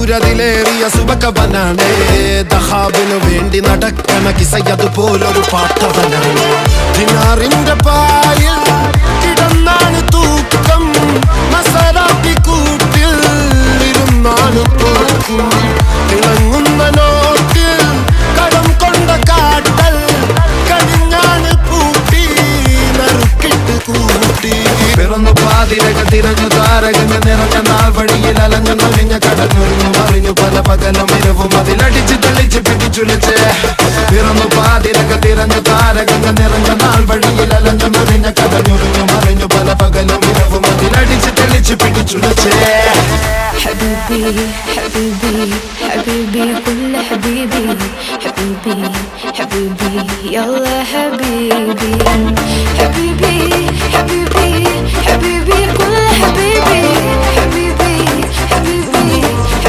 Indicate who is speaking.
Speaker 1: സൂര്യതിലേറിയ സുബക്കവനാണ്. ദഹാബിനു വേണ്ടി നടക്കണ കിസയതുപോലൊരു പാട്ടവനാണ്. ദിനാറിന്റെ പായിൽ കിടന്നാണ് തൂക്കം. മസറാത്തി കൂട്ടിൽ ഇരുന്നാണ് തിളങ്ങുന്ന നോട്ടിൽ കടം കൊണ്ട കാട്ടൽ കടിഞ്ഞാണ് പൂട്ടി. നറുക്കിട്ട് കൂട്ടി. പിറന്നു പാതിരക തിരഞ്ഞു താരകങ്ങൾ നിറഞ്ഞ നാൾ വഴിയിൽ അലഞ്ഞു നൊലിഞ്ഞ കടഞ്ഞൊരിഞ്ഞു മറിഞ്ഞു പല പകലും ഇരവും അതിലടിച്ച് തെളിച്ച് പിടിച്ചുലച്ച് പിറന്നു പാതിരക തിരഞ്ഞു താരകങ്ങൾ നിറഞ്ഞ നാൾ വഴിയിൽ അലഞ്ഞു നൊലിഞ്ഞ കടഞ്ഞൊരിഞ്ഞു മറിഞ്ഞു പല പകലും ഇരവും അതിലടിച്ച് തെളിച്ച് പിടിച്ചുലച്ച്
Speaker 2: حبيبي حبيبي حبيبي كل حبيبي حبيبي حبيبي يلا حبيبي حبيبي حبيبي حبيبي كل حبيبي